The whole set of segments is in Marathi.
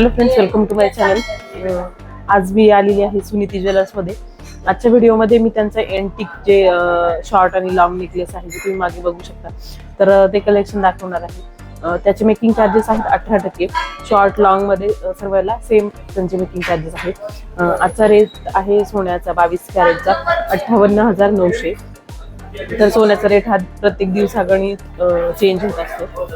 Hello friends welcome to my channel आज मी आलेली आहे सुनीती ज्वेलर्समध्ये आजच्या व्हिडिओमध्ये मी त्यांचं एंटिक जे शॉर्ट आणि लॉंग नेकलेस आहे जे तुम्ही मागे बघू शकता. तर ते कलेक्शन दाखवणार आहे. त्याचे मेकिंग चार्जेस आहेत अठरा टक्के. शॉर्ट लॉंगमध्ये सर्वांना सेम त्यांचे मेकिंग चार्जेस आहेत. आजचा रेट आहे सोन्याचा बावीस कॅरेटचा अठ्ठावन्न हजार नऊशे. तर सोन्याचा रेट हा प्रत्येक दिवसागणी चेंज होत असतो.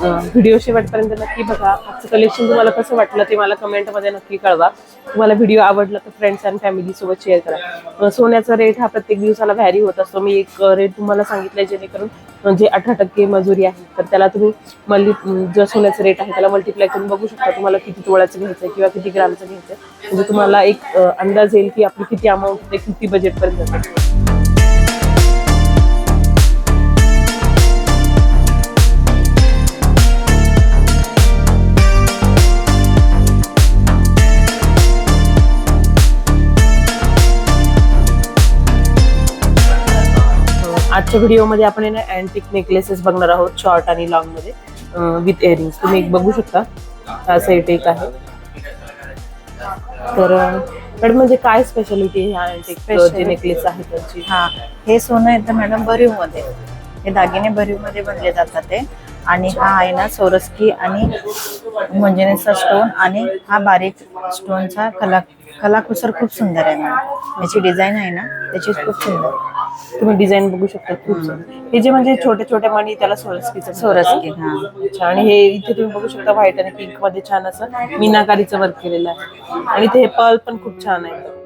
व्हिडिओ शेवटपर्यंत नक्की बघा. आजचं कलेक्शन तुम्हाला कसं वाटलं ते मला कमेंटमध्ये नक्की कळवा. तुम्हाला व्हिडिओ आवडला तर फ्रेंड्स अँड फॅमिलीसोबत शेअर करा. सोन्याचा रेट हा प्रत्येक दिवसाला व्हॅरी होत असतो. मी एक रेट तुम्हाला सांगितलंय जेणेकरून म्हणजे अठरा टक्के मजुरी आहे तर त्याला तुम्ही मल्ली जो सोन्याचा रेट आहे त्याला मल्टिप्लाय करून बघू शकता तुम्हाला किती तोळ्याचं घ्यायचं आहे किंवा किती ग्रामचं घ्यायचं आहे. म्हणजे तुम्हाला एक अंदाज येईल की आपली किती अमाऊंट किती बजेटपर्यंत आजच्या व्हिडिओमध्ये आपण आहे ना अँटिक नेकलेसेस बघणार आहोत शॉर्ट आणि लॉंगमध्ये विथ इयरिंग्स तुम्ही एक बघू शकता. हा सेट एक आहे. तर मॅडम म्हणजे काय स्पेशालिटी ह्या अँटिक जे. नेकलेस आहे त्यांची? हा हे सोनं येतं मॅडम भरीवमध्ये हे दागिने भरीवमध्ये बनले जातात ते. आणि हा आहे ना सोरस्की आणि मंजनेचा स्टोन आणि हा बारीक स्टोनचा कला कलाकुसर खूप सुंदर आहे मॅडम. याची डिझाईन आहे ना त्याची खूप सुंदर. तुम्ही डिझाईन बघू शकता खूप. हे जे म्हणजे छोटे छोटे मणी त्याला सोरस्कीचं सोरस्की हा. अच्छा आणि हे इथे तुम्ही बघू शकता व्हाईट आणि पिंकमध्ये छान असं मीनाकारीचं वर्क केलेलं आहे. आणि इथे हे पर्ल पण खूप छान आहे.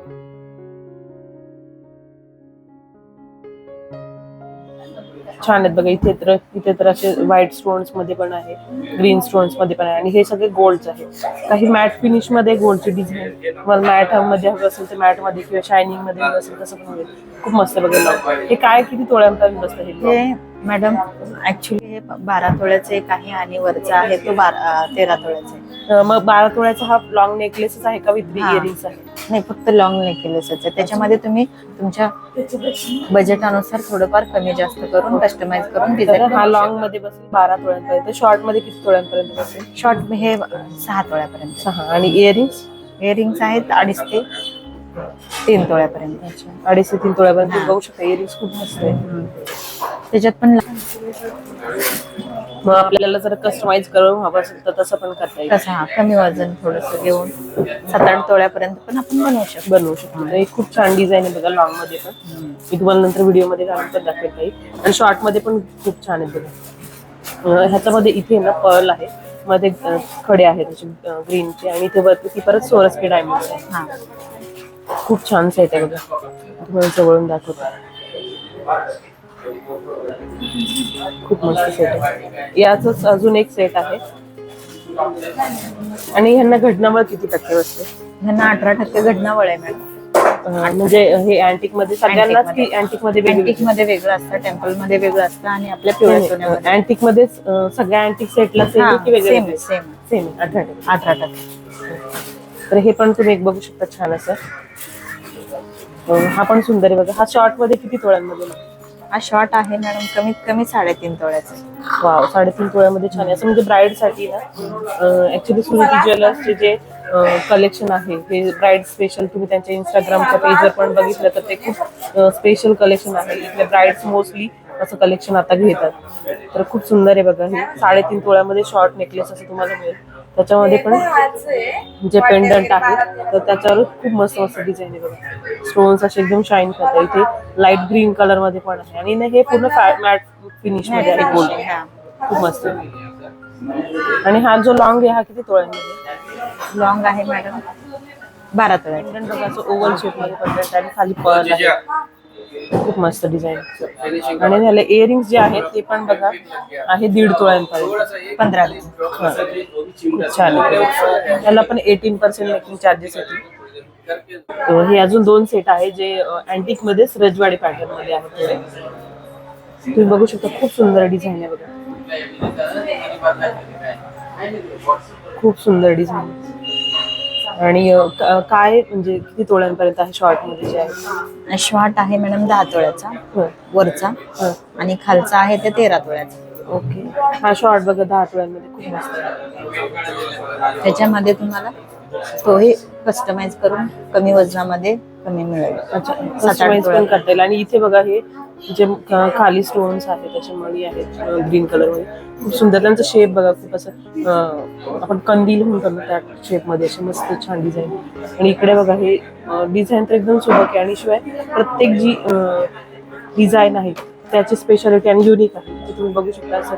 छान आहेत बघा इथे तर इथे तर असे व्हाईट स्टोन्समध्ये पण आहे ग्रीन स्टोन्समध्ये पण आहे. आणि हे सगळे गोल्डचे आहे काही मॅट फिनिशमध्ये गोल्डची डिझाईन तुम्हाला मॅटमध्ये हवं असेल तर मॅटमध्ये किंवा शायनिंगमध्ये हवं असेल तसं पण खूप मस्त बघायला हे काय किती तोळ्यांपर्यंत बसतं हे? मॅडम ऍक्च्युली बारा तोळ्याचं एक आहे आणि वरचा आहे तो बारा तेरा तोळ्याचा अं, मग बारा तोळ्याचा हा लॉंग नेकलेसच आहे का विथ हा. इयरिंग्स आहे? नाही फक्त लॉंग नेकलेस आहे त्याच्यामध्ये तुम्ही तुमच्या बजेटानुसार थोडंफार कमी जास्त करून कस्टमाइज करून तर डिझाईन हा लॉंगमध्ये बसेल बारा तोळ्यांपर्यंत शॉर्टमध्ये किती तोळ्यांपर्यंत बसेल? शॉर्ट हे सहा तोळ्यापर्यंत सहा. आणि इयरिंग्स इयरिंग्स आहेत अडीच ते तीन तोळ्यापर्यंत. अच्छा. अडीच ते तीन तोळ्यापर्यंत हा. बघू शकता इयरिंग्स खूप मस्त आहे त्याच्यात पण मग आपल्याला जर कस्टमाइज करून हवं असेल तर तसं पण करता येईल. कसं हा कमी वजन थोडस घेऊन सात आठ तोळ्यापर्यंत पण आपण बनवू शकतो. बनवू शकतो. तर एक खूप छान डिझाईन आहे बघा लॉंगमध्ये पण. मी तुम्हाला नंतर व्हिडिओमध्ये घालून पण दाखवेल काही आणि शॉर्टमध्ये पण खूप छान आहे बघा. ह्याच्यामध्ये इथे ना पर्ल आहे. मध्ये खडे आहेत त्याचे ग्रीनचे आणि इथे वरती ती परत सोरसके डायमंड आहे. हा. खूप छान सेट आहे बघा. तुम्हाला जवळून दाखवतो. खूप मस्त सेट आहे. याच अजून एक सेट आहे. आणि ह्यांना घटनावळ किती टक्के बसते? ह्यांना अठरा टक्के घटनावळ आहे मॅडम. म्हणजे हे अँटिकमध्ये सगळ्यांनाच की अँटिकमध्ये. अँटिकमध्ये वेगळं असतं टेम्पलमध्ये वेगळं असतं आणि आपल्या सोन्यामध्ये. अँटिकमध्ये सगळ्या अँटिक सेटला सेम की वेगळे सेम सेम सेम अठरा टक्के. अठरा टक्के. तर हे पण तुम्ही एक बघू शकता छान असं. हा पण सुंदर आहे बघा. हा शॉर्टमध्ये किती तोळ्यांमध्ये? हा शॉर्ट आहे मॅडम. कमीत कमी साडेतीन तोळ्याचा. वाव साडेतीन तोळ्यामध्ये छान आहे. असं म्हणजे ब्राईडसाठी ना ऍक्च्युली सुनीती ज्वेलर्सचे जे कलेक्शन आहे हे ब्राईड स्पेशल तुम्ही त्यांच्या इंस्टाग्रामच्या पेजवर पण बघितलं तर ते खूप स्पेशल कलेक्शन आहे. इथले ब्राईड्स मोस्टली असं कलेक्शन आता घेतात. तर खूप सुंदर आहे बघा हे. साडेतीन तोळ्यामध्ये शॉर्ट नेकलेस असं तुम्हाला मिळेल. त्याच्यामध्ये पण जे पेंडंट आहे तर त्याच्यावर खूप मस्त मस्त डिझाईन आहे बघा. स्टोन्स असे एकदम शाईन करतात. इथे लाइट ग्रीन कलरमध्ये पण आहे. आणि ना हे पूर्ण मॅट फिनिशमध्ये आहे. गोल्ड हा. खूप मस्त आणि हा जो लॉंग आहे हा किती तोळ्यांमध्ये? लॉंग आहे मॅडम बारा पेंडंट बघा असं ओव्हल शेपमध्ये पेंडंट आणि खाली पर्ल आहे. खूप मस्त डिझाईन आणि झाले इयरिंग्स जे आहेत ते पण बघा आहे दीड तोळ्यांपर्यंत पंधरा खूप छान त्याला पण एटीन पर्सेंट मेकिंग चार्जेस येतील हे अजून दोन सेट आहे जे अँटिक मध्येच रजवाडी पॅटर्नमध्ये आहेत थोडे तुम्ही बघू शकता खूप सुंदर डिझाईन आहे बघा. खूप सुंदर डिझाईन आणि अं, काय म्हणजे किती तोळ्यांपर्यंत आहे शॉर्टमध्ये जे आहे? शॉर्ट आहे मॅडम दहा तोळ्याचा. वरचा. हं. आणि खालचा आहे ते तेरा तोळ्याचा. ओके. हा शॉर्ट बघा दहा टोळ्यांमध्ये खूप मस्त. आहे. त्याच्यामध्ये तुम्हाला? तोही कस्टमाइज करून कमी वजनामध्ये कमी मिळेल. कस्टमाइज पण. करता येईल. आणि इथे बघा हे जे खाली स्टोन्स आहेत त्याच्या मळी आहेत ग्रीन कलरमध्ये. खूप सुंदर. त्यांचा शेप बघा खूप असं अं, आपण कंदील म्हणतो ना त्या शेपमध्ये. असे मस्त छान डिझाईन आणि इकडे बघा हे डिझाईन तर एकदम सुबक आहे. आणि शिवाय प्रत्येक जी डिझाईन आहे त्याची स्पेशालिटी आणि युनिक आहे. ते तुम्ही बघू शकता असं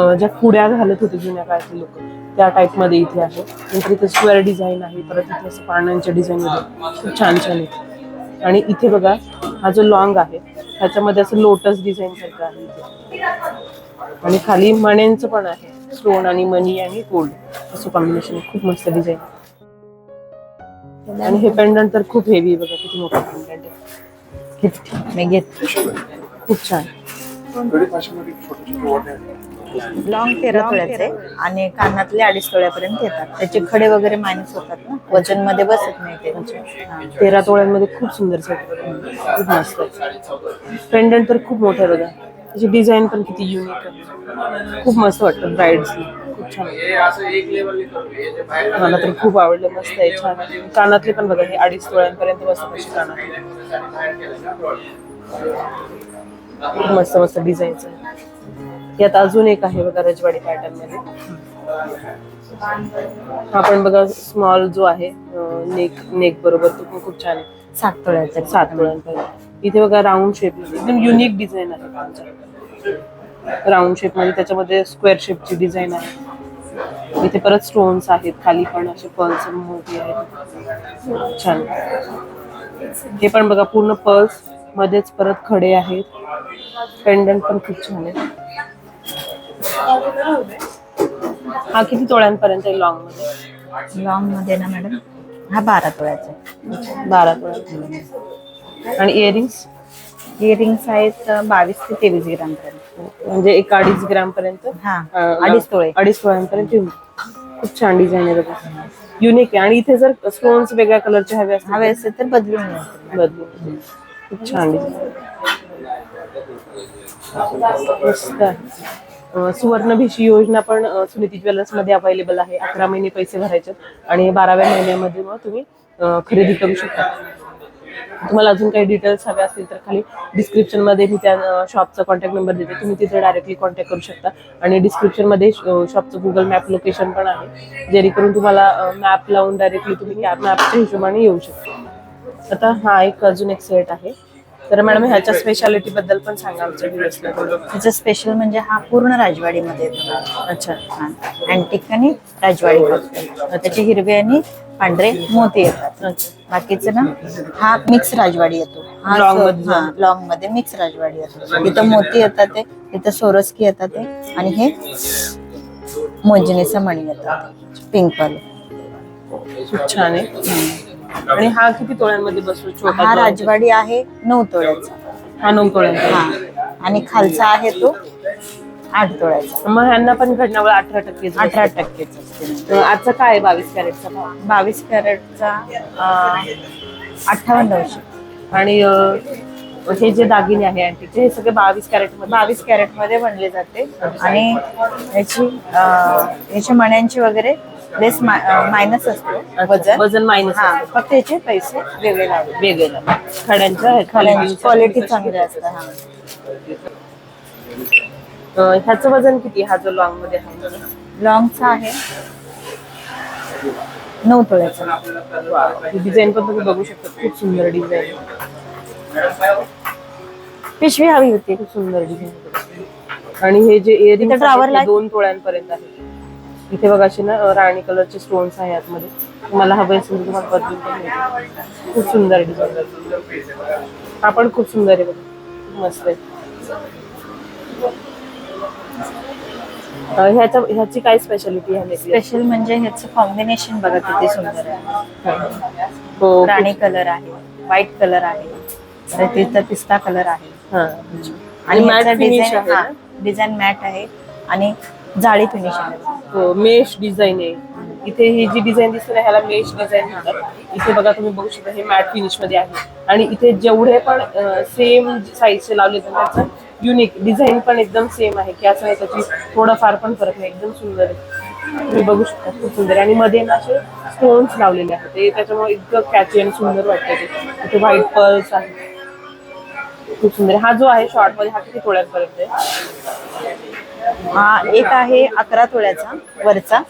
अं, ज्या कुड्या घालत होते जुन्या काळातले लोक. त्या टाईपमध्ये इथे आहे. नंतर इथे स्क्वेअर डिझाईन आहे परत इथे असं पानांच्या डिझाईन मध्ये खूप छान छान आहे. आणि इथे बघा हा जो लॉंग आहे ह्याच्यामध्ये असं लोटस डिझाईन सारखं आहे इथे. आणि खाली मण्यांचं पण आहे. स्टोन आणि मनी आणि गोल्ड असं कॉम्बिनेशन खूप मस्त डिझाईन आणि हे पेंडंट तर खूप हेवी बघा किती मोठं पेंडंट आहे. मी घेत खूप छान. लॉंग तेरा तोळ्याचे आणि कानातले अडीच तोळ्यापर्यंत येतात. त्याचे खडे वगैरे मायनस होतात ना. वजनमध्ये बसत नाही ते. हा. तेरा तोळ्यांमध्ये खूप सुंदर सेट खूप मस्त. पेंडंट तर खूप मोठं आहे बघा. त्याची डिझाईन पण किती युनिक आहे. खूप मस्त वाटतं ब्राईड्स खूप छान. मला तर खूप आवडलं मस्त आहे. छान कानातले पण बघा हे अडीच तोळ्यांपर्यंत बसतात असे कानातले. खूप मस्त मस्त डिझाईन्स आहे. यात अजून एक आहे बघा रजवाडी पॅटर्नमध्ये. हा पण बघा स्मॉल जो आहे नेक नेक बरोबर तो पण खूप छान आहे. सात तोळ्याचे. सात तोळ्यांपर्यंत इथे बघा राऊंड शेप एकदम युनिक डिझाईन आहे राऊंड शेपमध्ये त्याच्यामध्ये स्क्वेअर शेपची डिझाईन आहे. इथे परत स्टोन्स आहेत खाली पण असे पर्ल्स मोठी आहेत. छान. हे पण बघा पूर्ण पर्ल्स मध्येच परत खडे आहेत. पेंडंट पण खूप छान आहे. हा किती तोळ्यांपर्यंत आहे लॉंगमध्ये? लॉंगमध्ये ना मॅडम हा बारा तोळ्याचा बारा तोळ्यांपर्यंत आणि इयरिंग्स इयरिंग्स आहेत अं, बावीस ते तेवीस ग्राम पर्यंत म्हणजे एक अडीच ग्राम पर्यंत हा अडीच तोळे. अडीच तोळ्यांपर्यंत येऊन. खूप छान डिझाईन आहे बघा. युनिक आहे. आणि इथे जर स्टोन्स वेगळ्या कलरचे हवे असतील हवे असेल तर बदलून मिळतील बदलून. खूप छान डिझाईन मस्त. आहे. अं, सुवर्ण भिशी योजना पण सुनीती ज्वेलर्समध्ये अवेलेबल आहे. अकरा महिने पैसे भरायचे आणि बाराव्या महिन्यामध्ये मग तुम्ही खरेदी करू शकता. तुम्हाला अजून काही डिटेल्स हवे असतील तर खाली डिस्क्रिप्शनमध्ये मी त्या शॉपचा कॉन्टॅक्ट नंबर देते. तुम्ही तिथे डायरेक्टली कॉन्टॅक्ट करू शकता. आणि डिस्क्रिप्शनमध्ये शॉपचं गुगल मॅप लोकेशन पण आहे. जेणेकरून तुम्हाला मॅप लावून डायरेक्टली तुम्ही मॅपच्या हिशोबाने येऊ शकता. आता हा एक अजून एक सेट आहे. तर मॅडम ह्याच्या स्पेशालिटी बद्दल पण सांगा आमच्या व्ह्युअर्सला थोडं त्याचं स्पेशल म्हणजे हा पूर्ण राजवाडीमध्ये येतो. अच्छा. अँटिक आणि राजवाडी फक्त त्याचे हिरवे आणि पांढरे मोती येतात. अच्छा. बाकीचं ना हा मिक्स राजवाडी येतो. हा Long मध्ये हा लॉंगमध्ये मिक्स राजवाडी येतो. इथं मोती येतात ते इथं सोरस्की येतात ते आणि हे मोजणीचं मणी येतात. पिंक वाले. खूप छान आहे. आणि हा किती तोळ्यांमध्ये बसतो छोटा हा? राजवाडी आहे नऊ तोळ्याचा. हा नऊ तोळ्यांचा. हा. आणि खालचा आहे तो आठ तोळ्याचा. मग ह्यांना पण घडण्यावर अठरा टक्के अठरा टक्केच असते आजचा काय आहे बावीस कॅरेटचा भाव? बावीस कॅरेटचा अठ्ठावन्न नऊशे आणि अं, हे जे दागिने आहे अँटिकचे हे सगळे बावीस कॅरेटमध्ये बावीस कॅरेटमध्ये बनले जाते. आणि याची अं, याची मण्यांची वगैरे लेस मायनस असतो. वजन. वजन मायनस हा फक्त याचे पैसे वेगळे लागले वेगळे खड्यांच्या खाल्यांची क्वालिटी चांगली असते. हा. अं, ह्याचं वजन किती? हा जो लॉंगमध्ये आहे. लॉंगचा आहे. नऊ तोळ्याचा. डिझाईन पण तुम्ही बघू शकता. खूप सुंदर डिझाईन पिशवी हवी होती. खूप सुंदर डिझाईन आणि हे जे ला- दोन तोळ्यांपर्यंत आहे इथे बघा असे ना राणी कलरचे स्टोन्स आहे आतमध्ये. तुम्हाला हवे असेल तुम्हाला बदलून. खूप सुंदर डिझाईन हा पण खूप सुंदर आहे बघा. मस्त आहे. अं, ह्याच्या ह्याची काय स्पेशालिटी आहे? स्पेशल म्हणजे ह्याचं कॉम्बिनेशन बघा किती सुंदर आहे. हो राणी कलर आहे व्हाईट कलर आहे इथं पिस्ता कलर आहे. हा. आणि मॅट? डिझाईन मॅट आहे. आणि जाळी फिनिश आहे हो, मेश डिझाईन आहे. इथे ही जी डिझाईन दिसते ना ह्याला मेश डिझाईन म्हणतात. इथे बघा तुम्ही बघू शकता हे मॅट फिनिशमध्ये आहे. आणि इथे जेवढे पण सेम साईजचे लावले तर त्याचं युनिक डिझाईन पण एकदम सेम आहे. की असं नाही त्याची थोडंफार पण फरक नाही. एकदम सुंदर आहे. तुम्ही बघू शकता खूप सुंदर आहे. आणि मध्ये ना असे स्टोन्स लावलेले आहेत. ते त्याच्यामुळे इतकं कॅची आणि सुंदर वाटतं ते. इथे व्हाईट पर्ल्स आहे खूप सुंदर आहे. हा जो आहे शॉर्टमध्ये हा किती थोड्यापर्यंत आहे? हा एक आहे अकरा तोळ्याचा वरचा.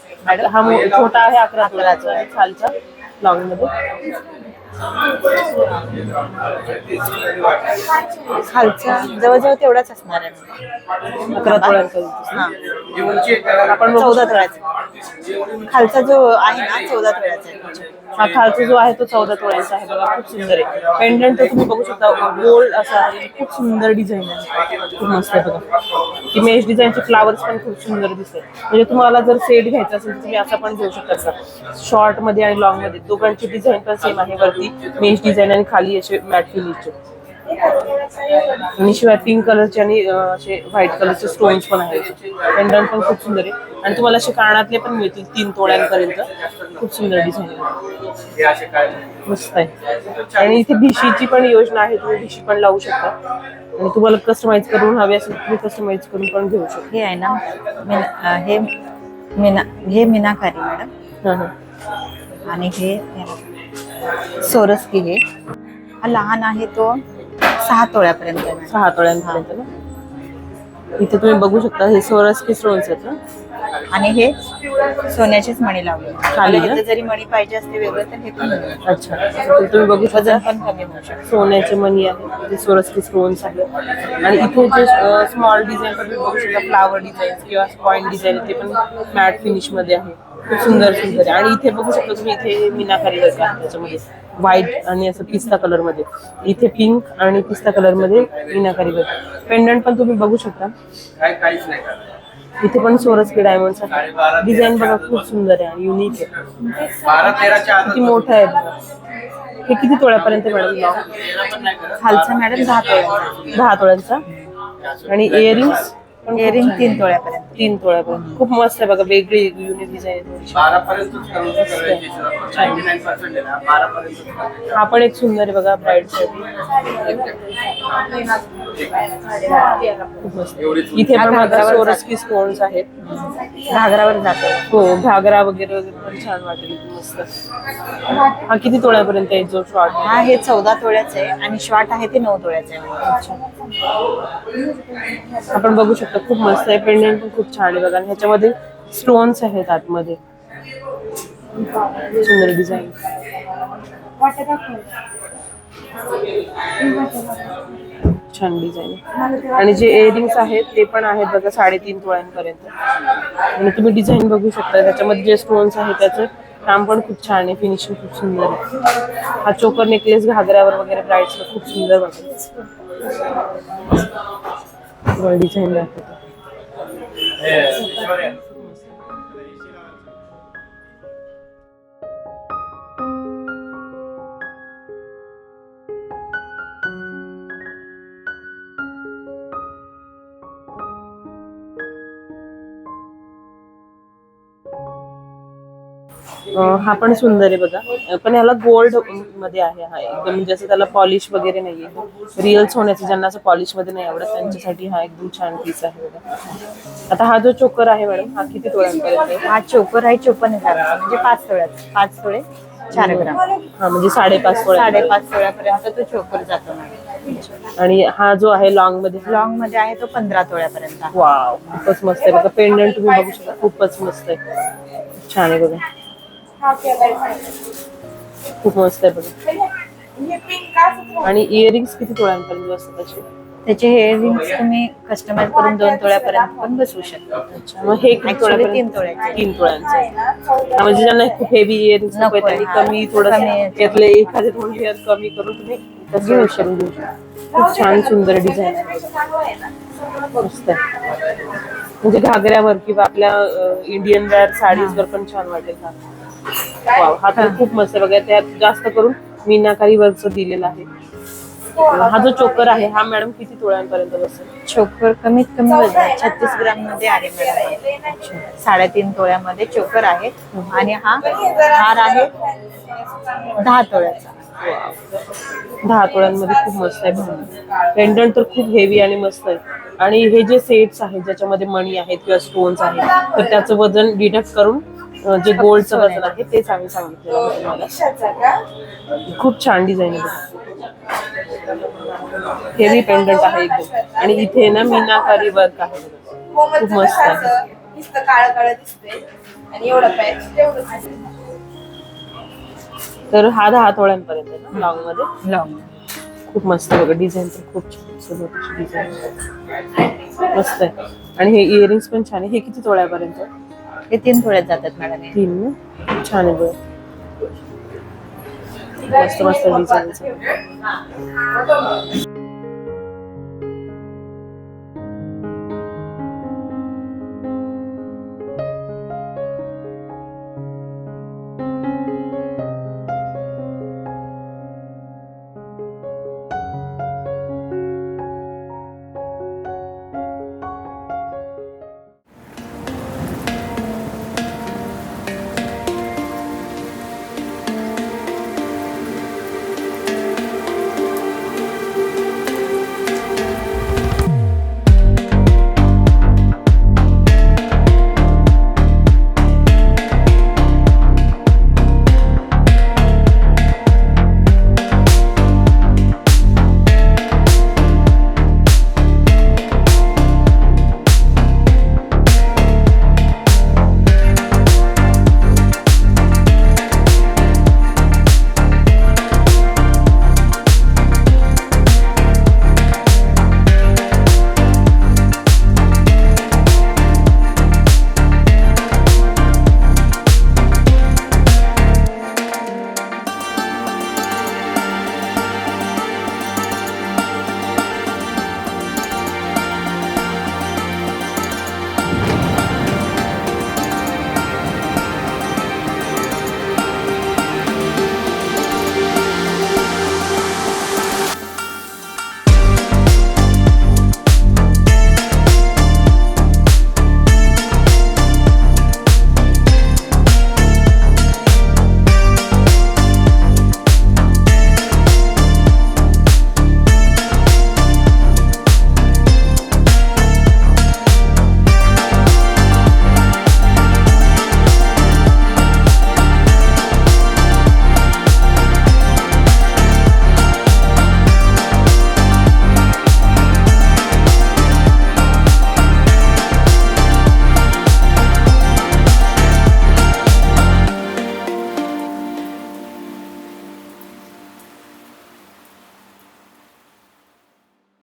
हा छोटा आहे अकरा तोळ्याचा आहे खालचा लॉंगमध्ये. खालचा जवळजवळ तेवढाच असणार आहे. अकरा हा. आपण चौदा तोळ्याचा. खालचा जो आहे ना चौदा तोळ्याचा हा खालचा जो आहे तो चौदा तोळ्यांचा आहे बघा खूप सुंदर आहे. पेंडंट तुम्ही बघू शकता गोल्ड असा आहे खूप सुंदर डिझाईन आहे. खूप मस्त आहे बघा. की मेश डिझाईनचे फ्लावर्स पण खूप सुंदर दिसतात. म्हणजे तुम्हाला जर सेट घ्यायचा असेल तर तुम्ही असा पण घेऊ शकता शॉर्टमध्ये आणि लॉंगमध्ये दोघांची डिझाईन पण सेम आहे वरती. मेश डिझाईन आणि खाली असे मॅट फिनिशचे आणि शिवाय पिंक कलरचे आणि असे व्हाईट कलरचे स्टोन्स पण आहेत. पेंडंट पण खूप सुंदर आहे. आणि तुम्हाला असे कानातले पण मिळतील तीन तोळ्यांपर्यंत खूप सुंदर डिझाईन मस्त आहे. आणि इथे भिशीची पण योजना आहे. तुम्ही भिशी पण लावू शकता. आणि तुम्हाला कस्टमाइज करून हवे असेल तुम्ही कस्टमाइज करून पण घेऊ शकता. हे आहे ना मीना हे मीना हे मीनाकारी मॅडम. आणि हे सोरसकी हे. हा लहान आहे तो. सहा तोळ्यापर्यंत आहे. मॅडम. सहा तोळ्यांपर्यंत ना इथे तुम्ही बघू शकता हे सोरस की स्टोन्स आहेत ना? आणि हे सोन्याचीच मणी लावली. खाली ना? इथे जरी मणी पाहिजे असते वेगळं तर हे पण मिळेल. अच्छा. तर तुम्ही बघू शकता वजन पण कमी होऊ शकतं. सोन्याचे मणी आहे ते सोरसकी स्टोन्स आहे आणि इथे जे स्मॉल डिझाईन पण तुम्ही बघू शकता फ्लावर डिझाईन किंवा पॉइंट डिझाईन ते पण मॅट फिनिशमध्ये आहे. खूप सुंदर सुंदर. आहे आणि इथे बघू शकता तुम्ही इथे मीनाकारी वर्क आहे. त्याच्यामध्ये व्हाईट आणि असं पिस्ता कलरमध्ये. इथे पिंक आणि पिस्ता कलरमध्ये मीनाकारी वर्क पेंडंट पण तुम्ही बघू शकता. इथे पण सोरसकी डायमंड्स आहे डिझाईन बघा खूप सुंदर आहे आणि युनिक आहे. किती मोठं आहे. हे किती तोळ्यापर्यंत मॅडम खालचा मॅडम दहा तोळ्याचा. दहा तोळ्यांचा. आणि इयरिंग्स इयरिंग तीन तोळ्यापर्यंत. तीन तोळ्यापर्यंत खूप मस्त आहे बघा वेगळी युनिक डिझाईन हा पण एक सुंदर आहे बघा ब्राईडसाठी. खूप मस्त. इथे पण माझा सोरसकी स्टोन्स आहेत. घागरावर जातो. हो घागरा वगैरे वगैरे पण छान वाटेल मस्त. हा किती तोळ्यापर्यंत आहे जो शॉर्ट हा हे चौदा तोळ्याचं आहे आणि शॉर्ट आहे ते नऊ तोळ्याचं आहे. आपण बघू शकता खूप मस्त आहे. पेंडंट पण खूप छान आहे बघा. आणि ह्याच्यामध्ये स्टोन्स आहेत आतमध्ये. सुंदर डिझाईन छान डिझाईन आणि जे इयरिंग्स आहेत ते पण आहेत बघा साडेतीन तोळ्यांपर्यंत. आणि तुम्ही डिझाईन बघू शकता त्याच्यामध्ये जे स्टोन्स आहेत त्याचं काम पण खूप छान आहे फिनिशिंग खूप सुंदर आहे. हा चोकर नेकलेस घागऱ्यावर वगैरे ब्राईड्सला खूप सुंदर वाटेल डिझाईन दाखवतो. हा पण सुंदर आहे बघा. पण ह्याला गोल्डमध्ये आहे हा एकदम म्हणजे असं त्याला पॉलिश वगैरे नाहीये. रिअल सोन्याचं ज्यांना असं पॉलिशमध्ये नाही आवडत त्यांच्यासाठी हा एकदम छान पीस आहे बघा. आता हा जो चोकर आहे मॅडम हा किती तोळ्यांपर्यंत आहे? हा चोकर आहे चोपन्न ग्रामचा म्हणजे पाच तोळ्याचा पाच तोळे चार ग्राम. हा म्हणजे साडेपाच तोळ्या साडेपाच तोळ्यापर्यंत तो चोकर जातो आणि हा जो आहे लॉंगमध्ये? लॉंगमध्ये आहे तो पंधरा तोळ्यापर्यंत. वाव खूपच मस्त आहे. बघा पेंडंट तुम्ही बघू शकता. खूपच मस्त आहे. छान आहे बघा. खूप मस्त आहे बघा. आणि इयरिंग्स किती तोळ्यांपर्यंत असतात असे? त्याचे हेअर रिंग्स तुम्ही कस्टमाइज करून दोन तोळ्यापर्यंत पण बसवू शकता. मग हे किती? तीन तोळ्याचे. तीन तोळ्यांचं. हा, म्हणजे ज्यांना खूप हेवी इयरिंग्स नको त्यांनी हा. कमी थोडं कमी त्यातले एखादे दोन हेअर कमी करून तुम्ही घेऊ शकता. खूप छान सुंदर डिझाईन आहे मस्त आहे. म्हणजे घागऱ्यावर किंवा आपल्या इंडियन वेअर साडीजवर पण छान वाटेल हा. वाव हा तर खूप मस्त आहे बघा त्यात जास्त करून मीनाकारी वर्कचं दिलेलं आहे. हा जो चोकर आहे हा मॅडम किती तोळ्यांपर्यंत बसेल? चोकर कमीत कमी वजन छत्तीस ग्राममध्ये आहे मॅडम. साडेतीन तोळ्यामध्ये चोकर आहे. आणि हा हार आहे दहा तोळ्याचा. दहा तोळ्यांमध्ये खूप मस्त आहे पेंडंट तर खूप हेवी आणि मस्त आहे. आणि हे जे सेट्स आहेत ज्याच्यामध्ये मणी आहेत किंवा स्टोन्स आहेत तर त्याचं वजन डिडक्ट करून जे गोल्डचं वजन आहे तेच आम्ही सांगितलं तुम्हाला खूप छान डिझाईन आहे हेवी पेंडंट आहे एकदम आणि इथे ना मीनाकारी वर्क आहे. खूप मस्त आहे. नुसतं काळं काळं दिसतंय. आणि एवढं पॅच तेवढं तर हा दहा तोळ्यांपर्यंत लॉंगमध्ये? लॉंग खूप मस्त आहे बघा डिझाईन तर खूप छान डिझाईन मस्त आहे. आणि हे इयरिंग्स पण छान आहे. हे किती तोळ्यापर्यंत हे तीन थोड्यात जातात मॅडम. हे. तीन ना? छान आहे बघ. मस्त मस्त डिझाईन